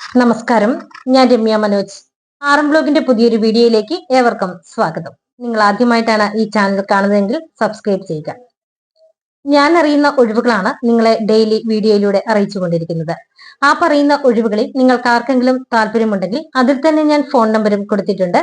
നമസ്കാരം. ഞാൻ രമ്യ മനോജ്. ആറം ബ്ലോഗിന്റെ പുതിയൊരു വീഡിയോയിലേക്ക് ഏവർക്കും സ്വാഗതം. നിങ്ങൾ ആദ്യമായിട്ടാണ് ഈ ചാനൽ കാണുന്നതെങ്കിൽ സബ്സ്ക്രൈബ് ചെയ്യുക. ഞാൻ അറിയുന്ന ഒഴിവുകളാണ് നിങ്ങളെ ഡെയിലി വീഡിയോയിലൂടെ അറിയിച്ചുകൊണ്ടിരിക്കുന്നത് ആ പറയുന്ന ഒഴിവുകളിൽ നിങ്ങൾക്ക് ആർക്കെങ്കിലും താല്പര്യമുണ്ടെങ്കിൽ അതിൽ തന്നെ ഞാൻ ഫോൺ നമ്പറും കൊടുത്തിട്ടുണ്ട്.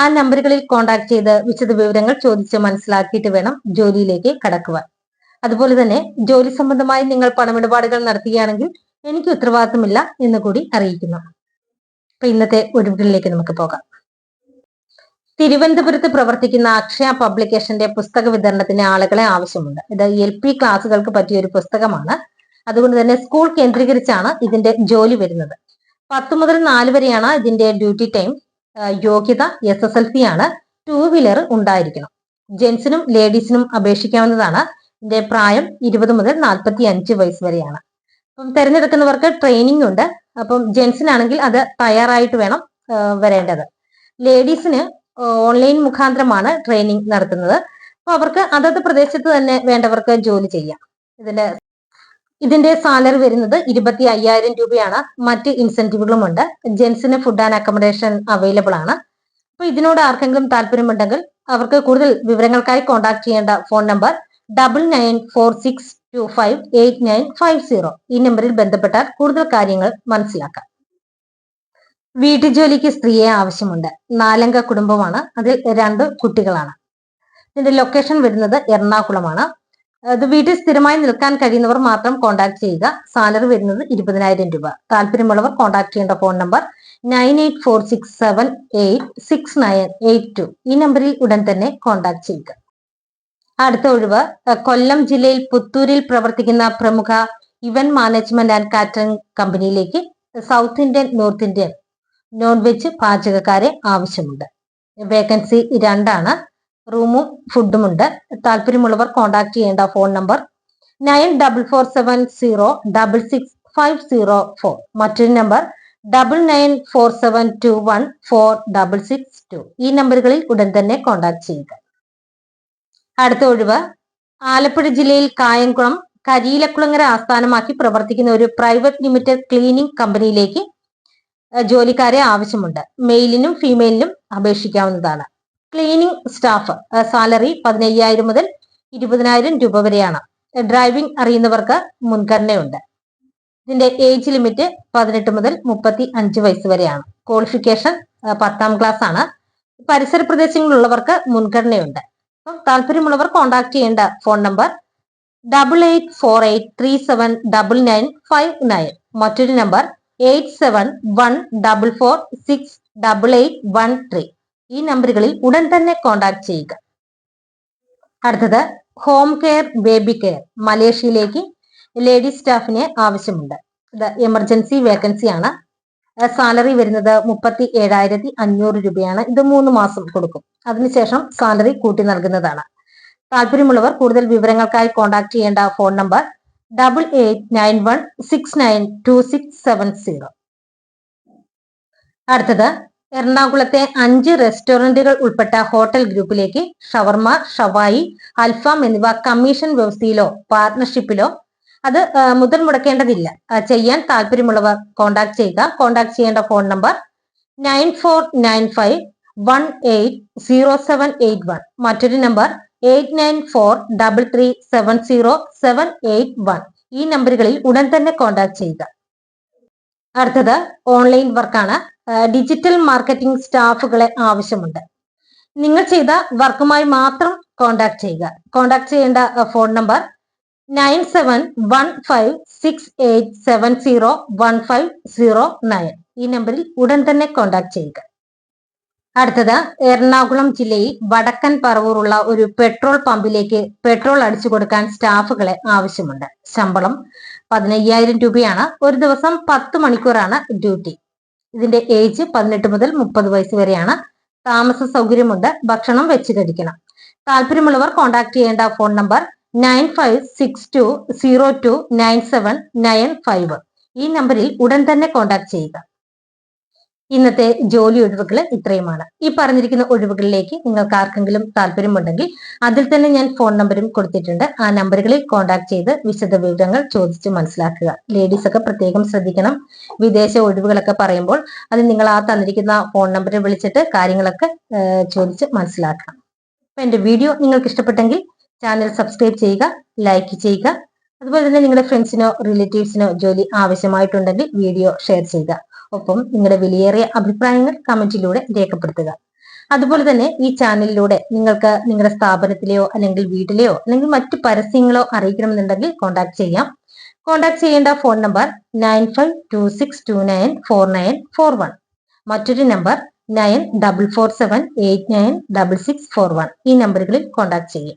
ആ നമ്പറുകളിൽ കോൺടാക്ട് ചെയ്ത് വിശദ വിവരങ്ങൾ ചോദിച്ച് മനസ്സിലാക്കിയിട്ട് വേണം ജോലിയിലേക്ക് കടക്കുവാൻ. അതുപോലെ തന്നെ ജോലി സംബന്ധമായി നിങ്ങൾ പണമിടപാടുകൾ നടത്തുകയാണെങ്കിൽ എനിക്ക് ഉത്തരവാദിത്തമില്ല എന്ന് കൂടി അറിയിക്കുന്നു. അപ്പൊ ഇന്നത്തെ ഒഴിവുകളിലേക്ക് നമുക്ക് പോകാം. തിരുവനന്തപുരത്ത് പ്രവർത്തിക്കുന്ന അക്ഷയ പബ്ലിക്കേഷന്റെ പുസ്തക വിതരണത്തിന് ആളുകളെ ആവശ്യമുണ്ട്. ഇത് എൽ പി ക്ലാസ്സുകൾക്ക് പറ്റിയ ഒരു പുസ്തകമാണ്. അതുകൊണ്ട് തന്നെ സ്കൂൾ കേന്ദ്രീകരിച്ചാണ് ഇതിന്റെ ജോലി വരുന്നത്. പത്ത് മുതൽ നാല് വരെയാണ് ഇതിന്റെ ഡ്യൂട്ടി ടൈം. യോഗ്യത എസ് എസ് എൽ സി ആണ് ടൂ വീലർ ഉണ്ടായിരിക്കണം. ജെൻസിനും ലേഡീസിനും അപേക്ഷിക്കാവുന്നതാണ്. ഇതിന്റെ പ്രായം ഇരുപത് മുതൽ നാൽപ്പത്തി അഞ്ച് വയസ്സ് വരെയാണ്. അപ്പം തിരഞ്ഞെടുക്കുന്നവർക്ക് ട്രെയിനിങ് ഉണ്ട്. അപ്പം ജെൻസിനാണെങ്കിൽ അത് തയ്യാറായിട്ട് വേണം വരേണ്ടത്. ലേഡീസിന് ഓൺലൈൻ മുഖാന്തരമാണ് ട്രെയിനിങ് നടത്തുന്നത്. അപ്പൊ അവർക്ക് അതത് പ്രദേശത്ത് തന്നെ വേണ്ടവർക്ക് ജോലി ചെയ്യാം. ഇതിന്റെ ഇതിന്റെ സാലറി വരുന്നത് ഇരുപത്തി അയ്യായിരം രൂപയാണ്. മറ്റ് ഇൻസെന്റീവുകളും ഉണ്ട് ജെൻസിന് ഫുഡ് ആൻഡ് അക്കോമഡേഷൻ അവൈലബിൾ ആണ്. അപ്പോൾ ഇതിനോട് ആർക്കെങ്കിലും താല്പര്യമുണ്ടെങ്കിൽ അവർക്ക് കൂടുതൽ വിവരങ്ങൾക്കായി കോൺടാക്ട് ചെയ്യേണ്ട phone number double nine four six two five eight nine five zero ഈ നമ്പറിൽ ബന്ധപ്പെട്ടാൽ കൂടുതൽ കാര്യങ്ങൾ മനസ്സിലാക്കാം. വീട്ടുജോലിക്ക് സ്ത്രീയെ ആവശ്യമുണ്ട്. നാലംഗ കുടുംബമാണ്. അതിൽ രണ്ട് കുട്ടികളാണ്. ഇതിന്റെ ലൊക്കേഷൻ വരുന്നത് എറണാകുളമാണ്. അത് വീട്ടിൽ സ്ഥിരമായി നിൽക്കാൻ കഴിയുന്നവർ മാത്രം കോൺടാക്ട് ചെയ്യുക. സാലറി വരുന്നത് ഇരുപതിനായിരം രൂപ. താല്പര്യമുള്ളവർ കോൺടാക്ട് ചെയ്യേണ്ട phone number nine eight four six seven eight six nine eight two ഈ നമ്പറിൽ ഉടൻ തന്നെ കോൺടാക്ട് ചെയ്യുക. അടുത്ത ഒഴിവ് കൊല്ലം ജില്ലയിൽ പുത്തൂരിൽ പ്രവർത്തിക്കുന്ന പ്രമുഖ ഇവന്റ് മാനേജ്മെന്റ് ആൻഡ് കാറ്ററിംഗ് കമ്പനിയിലേക്ക് South Indian North Indian non veg പാചകക്കാരെ ആവശ്യമുണ്ട്. വേക്കൻസി രണ്ടാണ് റൂമും ഫുഡും ഉണ്ട് താല്പര്യമുള്ളവർ കോൺടാക്ട് ചെയ്യേണ്ട phone number nine double four seven zero double six five zero four. മറ്റൊരു number double nine four seven two one four double six two. ഈ നമ്പറുകളിൽ ഉടൻ തന്നെ കോൺടാക്ട് ചെയ്യുക. അടുത്ത ഒഴിവ്. ആലപ്പുഴ ജില്ലയിൽ കായംകുളം കരിയിലക്കുളങ്ങര ആസ്ഥാനമാക്കി പ്രവർത്തിക്കുന്ന ഒരു പ്രൈവറ്റ് ലിമിറ്റഡ് ക്ലീനിംഗ് കമ്പനിയിലേക്ക് ജോലിക്കാരെ ആവശ്യമുണ്ട്. മെയിലിനും ഫീമെയിലിനും അപേക്ഷിക്കാവുന്നതാണ്. ക്ലീനിംഗ് സ്റ്റാഫ് സാലറി പതിനയ്യായിരം മുതൽ ഇരുപതിനായിരം രൂപ വരെയാണ്. ഡ്രൈവിംഗ് അറിയുന്നവർക്ക് മുൻഗണനയുണ്ട്. ഇതിന്റെ ഏജ് ലിമിറ്റ് പതിനെട്ട് മുതൽ മുപ്പത്തി അഞ്ച് വയസ്സ് വരെയാണ്. ക്വാളിഫിക്കേഷൻ പത്താം ക്ലാസ് ആണ് പരിസര പ്രദേശങ്ങളിലുള്ളവർക്ക് മുൻഗണനയുണ്ട്. താല്പര്യമുള്ളവർ കോൺടാക്ട് ചെയ്യേണ്ട phone number double eight four eight three seven double nine five nine മറ്റൊരു number eight seven one double four six double eight one three ഈ നമ്പറുകളിൽ ഉടൻ തന്നെ കോൺടാക്ട് ചെയ്യുക. അടുത്തത് ഹോം കെയർ ബേബി കെയർ മലേഷ്യയിലേക്ക് ലേഡീസ് സ്റ്റാഫിനെ ആവശ്യമുണ്ട്. എമർജൻസി വേക്കൻസി ആണ്. സാലറി വരുന്നത് മുപ്പത്തി ഏഴായിരത്തി അഞ്ഞൂറ് രൂപയാണ്. ഇത് മൂന്ന് മാസം കൊടുക്കും. അതിനുശേഷം സാലറി കൂട്ടി നൽകുന്നതാണ്. താല്പര്യമുള്ളവർ കൂടുതൽ വിവരങ്ങൾക്കായി കോൺടാക്ട് ചെയ്യേണ്ട phone number double eight nine one six nine two six seven zero അടുത്തത് എറണാകുളത്തെ അഞ്ച് റെസ്റ്റോറന്റുകൾ ഉൾപ്പെട്ട ഹോട്ടൽ ഗ്രൂപ്പിലേക്ക് ഷവർമ ഷവായി അൽഫാം എന്നിവ കമ്മീഷൻ വ്യവസ്ഥയിലോ പാർട്ണർഷിപ്പിലോ അത് മുതൽ മുടക്കേണ്ടതില്ല. ചെയ്യാൻ താല്പര്യമുള്ളവർ കോൺടാക്ട് ചെയ്യുക. കോൺടാക്ട് ചെയ്യേണ്ട phone number nine four nine five one eight zero seven eight one മറ്റൊരു number eight nine four double three seven zero seven eight one ഈ നമ്പറുകളിൽ ഉടൻ തന്നെ കോൺടാക്ട് ചെയ്യുക. അടുത്തത് ഓൺലൈൻ വർക്കാണ് ഡിജിറ്റൽ മാർക്കറ്റിംഗ് സ്റ്റാഫുകളെ ആവശ്യമുണ്ട്. നിങ്ങൾ ചെയ്ത വർക്കുമായി മാത്രം കോൺടാക്ട് ചെയ്യുക. കോൺടാക്ട് ചെയ്യേണ്ട phone number nine seven one five six eight seven zero one five zero nine ഈ നമ്പറിൽ ഉടൻ തന്നെ കോൺടാക്ട് ചെയ്യുക. അടുത്തത് എറണാകുളം ജില്ലയിൽ വടക്കൻ പറവൂറുള്ള ഒരു പെട്രോൾ പമ്പിലേക്ക് പെട്രോൾ അടിച്ചു കൊടുക്കാൻ സ്റ്റാഫുകളെ ആവശ്യമുണ്ട്. ശമ്പളം പതിനയ്യായിരം രൂപയാണ്. ഒരു ദിവസം പത്ത് മണിക്കൂറാണ് ഡ്യൂട്ടി ഇതിന്റെ ഏജ് പതിനെട്ട് മുതൽ മുപ്പത് വയസ്സ് വരെയാണ്. താമസ സൗകര്യമുണ്ട്. ഭക്ഷണം വെച്ച് കഴിക്കണം. താല്പര്യമുള്ളവർ കോൺടാക്ട് ചെയ്യേണ്ട phone number nine five six two zero two nine seven nine five. ഈ നമ്പറിൽ ഉടൻ തന്നെ കോൺടാക്ട് ചെയ്യുക. ഇന്നത്തെ ജോലി ഒഴിവുകൾ ഇത്രയുമാണ്. ഈ പറഞ്ഞിരിക്കുന്ന ഒഴിവുകളിലേക്ക് നിങ്ങൾക്ക് ആർക്കെങ്കിലും താല്പര്യമുണ്ടെങ്കിൽ അതിൽ തന്നെ ഞാൻ ഫോൺ നമ്പറും കൊടുത്തിട്ടുണ്ട്. ആ നമ്പറുകളിൽ കോൺടാക്ട് ചെയ്ത് വിശദ വിവരങ്ങൾ ചോദിച്ച് മനസ്സിലാക്കുക. ലേഡീസ് ഒക്കെ പ്രത്യേകം ശ്രദ്ധിക്കണം. വിദേശ ഒഴിവുകളൊക്കെ പറയുമ്പോൾ അത് നിങ്ങൾ ആ തന്നിരിക്കുന്ന ഫോൺ നമ്പറിൽ വിളിച്ചിട്ട് കാര്യങ്ങളൊക്കെ ചോദിച്ച് മനസ്സിലാക്കണം. അപ്പൊ എന്റെ വീഡിയോ നിങ്ങൾക്ക് ഇഷ്ടപ്പെട്ടെങ്കിൽ ചാനൽ സബ്സ്ക്രൈബ് ചെയ്യുക ലൈക്ക് ചെയ്യുക. അതുപോലെ തന്നെ നിങ്ങളുടെ ഫ്രണ്ട്സിനോ റിലേറ്റീവ്സിനോ ജോലി ആവശ്യമായിട്ടുണ്ടെങ്കിൽ വീഡിയോ ഷെയർ ചെയ്യുക. ഒപ്പം നിങ്ങളുടെ വിലയേറിയ അഭിപ്രായങ്ങൾ കമന്റിലൂടെ രേഖപ്പെടുത്തുക. അതുപോലെ തന്നെ ഈ ചാനലിലൂടെ നിങ്ങൾക്ക് നിങ്ങളുടെ സ്ഥാപനത്തിലെയോ അല്ലെങ്കിൽ വീട്ടിലെയോ അല്ലെങ്കിൽ മറ്റു പരസ്യങ്ങളോ അറിയിക്കണമെന്നുണ്ടെങ്കിൽ കോൺടാക്ട് ചെയ്യാം. കോൺടാക്ട് ചെയ്യേണ്ട phone number nine five two six two nine four nine four one മറ്റൊരു number nine double four seven eight nine double six four one ഈ നമ്പറുകളിൽ കോൺടാക്ട് ചെയ്യും